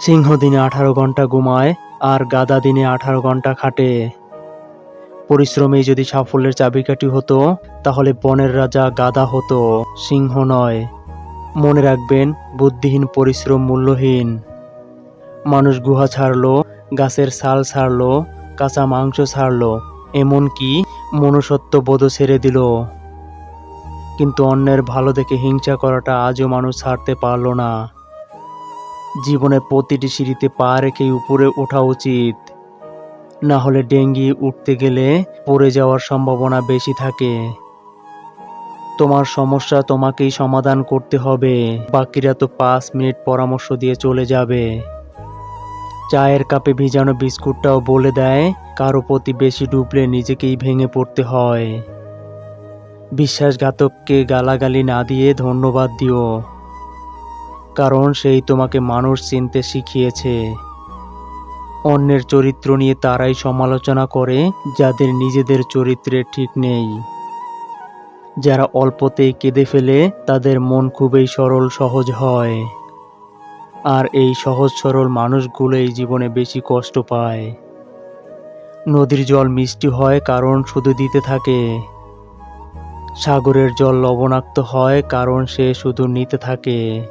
সিংহ দিনে আঠারো ঘণ্টা ঘুমায় আর গাদা দিনে আঠারো ঘণ্টা খাটে। পরিশ্রমেই যদি সাফল্যের চাবিকাঠি হতো, তাহলে বনের রাজা গাদা হতো, সিংহ নয়। মনে রাখবেন, বুদ্ধিহীন পরিশ্রম মূল্যহীন। মানুষ গুহা ছাড়লো, গাছের ছাল ছাড়লো, কাঁচা মাংস ছাড়লো, এমনকি মনুষ্যত্ব বোধ ছেড়ে দিল। কিন্তু অন্যের ভালো দেখে হিংসা করাটা আজও মানুষ ছাড়তে পারল না। জীবনে প্রতিটি সিঁড়িতে পা রেখেই উপরে ওঠা উচিত। না হলে ডেঙ্গি উঠতে গেলে পড়ে যাওয়ার সম্ভাবনা বেশি থাকে। তোমার সমস্যা তোমাকেই সমাধান করতে হবে। বাকিরা তো পাঁচ মিনিট পরামর্শ দিয়ে চলে যাবে। চায়ের কাপে ভিজানো বিস্কুটটাও বলে দেয়, কারও প্রতি বেশি ডুবলে নিজেকেই ভেঙে পড়তে হয়। বিশ্বাসঘাতককে গালাগালি না দিয়ে ধন্যবাদ দিও। কারণ সেই তোমাকে মানুষ চিনতে শিখিয়েছে। অন্যের চরিত্র নিয়ে তারাই সমালোচনা করে, যাদের নিজেদের চরিত্রে ঠিক নেই। যারা অল্পতেই কেঁদে ফেলে, তাদের মন খুবই সরল, সহজ হয়। আর এই সহজ সরল মানুষগুলোই জীবনে বেশি কষ্ট পায়। নদীর জল মিষ্টি হয় কারণ শুধু দিতে থাকে। সাগরের জল লবণাক্ত হয় কারণ সে শুধু নিতে থাকে।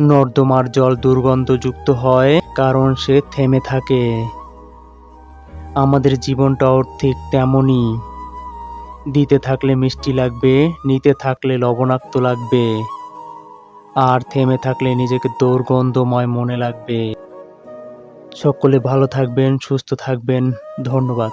নর্দমার জল দুর্গন্ধযুক্ত হয়, কারণ সে থেমে থাকে। আমাদের জীবনটাও ঠিক তেমনই। দিতে থাকলে মিষ্টি লাগবে, নিতে থাকলে লবণাক্ত লাগবে। আর থেমে থাকলে নিজেকে দুর্গন্ধময় মনে লাগবে। সকলে ভালো থাকবেন, সুস্থ থাকবেন। ধন্যবাদ।